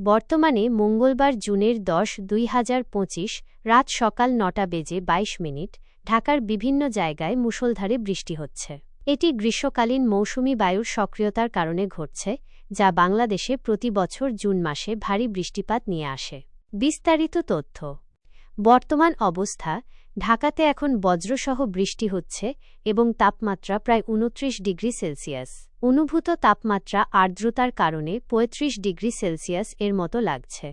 বর্তমানে মঙ্গলবার জুনের দশ, দুই রাত সকাল নটা বেজে ২২ মিনিট, ঢাকার বিভিন্ন জায়গায় মুষলধারে বৃষ্টি হচ্ছে। এটি গ্রীষ্মকালীন মৌসুমি বায়ুর সক্রিয়তার কারণে ঘটছে, যা বাংলাদেশে প্রতি বছর জুন মাসে ভারী বৃষ্টিপাত নিয়ে আসে। বিস্তারিত তথ্য। বর্তমান অবস্থা ঢাকাতে এখন বজ্রসহ বৃষ্টি হচ্ছে এবং তাপমাত্রা প্রায় উনত্রিশ ডিগ্রি সেলসিয়াস। অনুভূত তাপমাত্রা আর্দ্রতার কারণে ৩৫ ডিগ্রি সেলসিয়াস এর মতো লাগছে।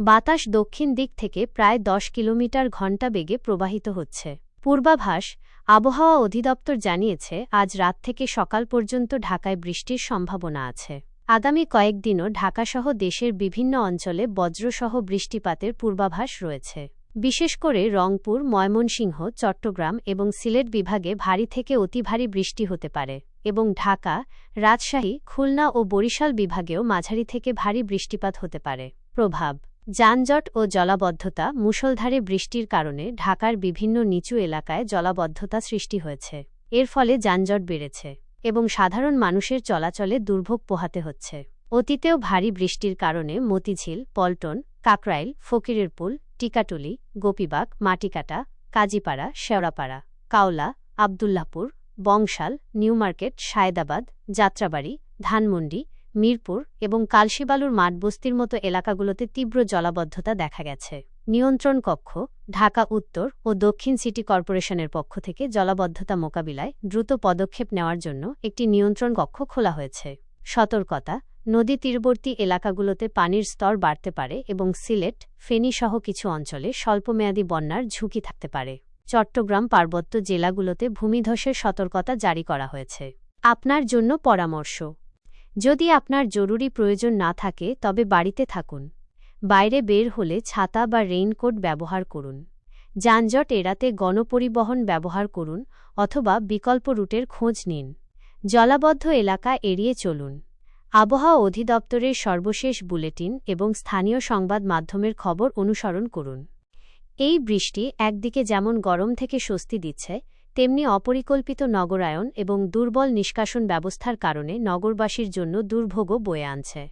বাতাস দক্ষিণ দিক থেকে প্রায় ১০ কিলোমিটার ঘণ্টা বেগে প্রবাহিত হচ্ছে। পূর্বাভাস, আবহাওয়া অধিদপ্তর জানিয়েছে, আজ রাত থেকে সকাল পর্যন্ত ঢাকায় বৃষ্টির সম্ভাবনা আছে। আগামী কয়েকদিনও ঢাকাসহ দেশের বিভিন্ন অঞ্চলে বজ্রসহ বৃষ্টিপাতের পূর্বাভাস রয়েছে। বিশেষ করে রংপুর, ময়মনসিংহ, চট্টগ্রাম এবং সিলেট বিভাগে ভারী থেকে অতি ভারী বৃষ্টি হতে পারে এবং ঢাকা, রাজশাহী, খুলনা ও বরিশাল বিভাগেও মাঝারি থেকে ভারী বৃষ্টিপাত হতে পারে। প্রভাব, যানজট ও জলাবদ্ধতা মুষলধারে বৃষ্টির কারণে ঢাকার বিভিন্ন নিচু এলাকায় জলাবদ্ধতা সৃষ্টি হয়েছে। এর ফলে যানজট বেড়েছে এবং সাধারণ মানুষের চলাচলে দুর্ভোগ পোহাতে হচ্ছে। অতীতেও ভারী বৃষ্টির কারণে মতিঝিল, পল্টন, কাকরাইল, ফকিরেরপুল টিকাটুলি, গোপীবাগ, মাটিকাটা, কাজীপাড়া, শেওড়াপাড়া, কাওলা, আবদুল্লাপুর, বংশাল, নিউমার্কেট, সায়দাবাদ, যাত্রাবাড়ি, ধানমন্ডি, মিরপুর এবং কালশিবালুর মাঠবস্তির মতো এলাকাগুলোতে তীব্র জলাবদ্ধতা দেখা গেছে। নিয়ন্ত্রণ কক্ষ, ঢাকা উত্তর ও দক্ষিণ সিটি কর্পোরেশনের পক্ষ থেকে জলাবদ্ধতা মোকাবিলায় দ্রুত পদক্ষেপ নেওয়ার জন্য একটি নিয়ন্ত্রণ কক্ষ খোলা হয়েছে। সতর্কতা, নদী তীরবর্তী এলাকাগুলোতে পানির স্তর বাড়তে পারে এবং সিলেট, ফেনীসহ কিছু অঞ্চলে স্বল্পমেয়াদী বন্যার ঝুঁকি থাকতে পারে। চট্টগ্রাম পার্বত্য জেলাগুলোতে ভূমিধসের সতর্কতা জারি করা হয়েছে। আপনার জন্য পরামর্শ, যদি আপনার জরুরি প্রয়োজন না থাকে, তবে বাড়িতে থাকুন। বাইরে বের হলে ছাতা বা রেইনকোট ব্যবহার করুন। যানজট এড়াতে গণপরিবহন ব্যবহার করুন অথবা বিকল্প রুটের খোঁজ নিন। জলাবদ্ধ এলাকা এড়িয়ে চলুন। আবহাওয়া অধিদপ্তরের সর্বশেষ বুলেটিন এবং স্থানীয় সংবাদ মাধ্যমের খবর অনুসরণ করুন। এই বৃষ্টি একদিকে যেমন গরম থেকে স্বস্তি দিচ্ছে, তেমনি অপরিকল্পিত নগরায়ন এবং দুর্বল নিষ্কাশন ব্যবস্থার কারণে নগরবাসীর জন্য দুর্ভোগও বয়ে আনছে।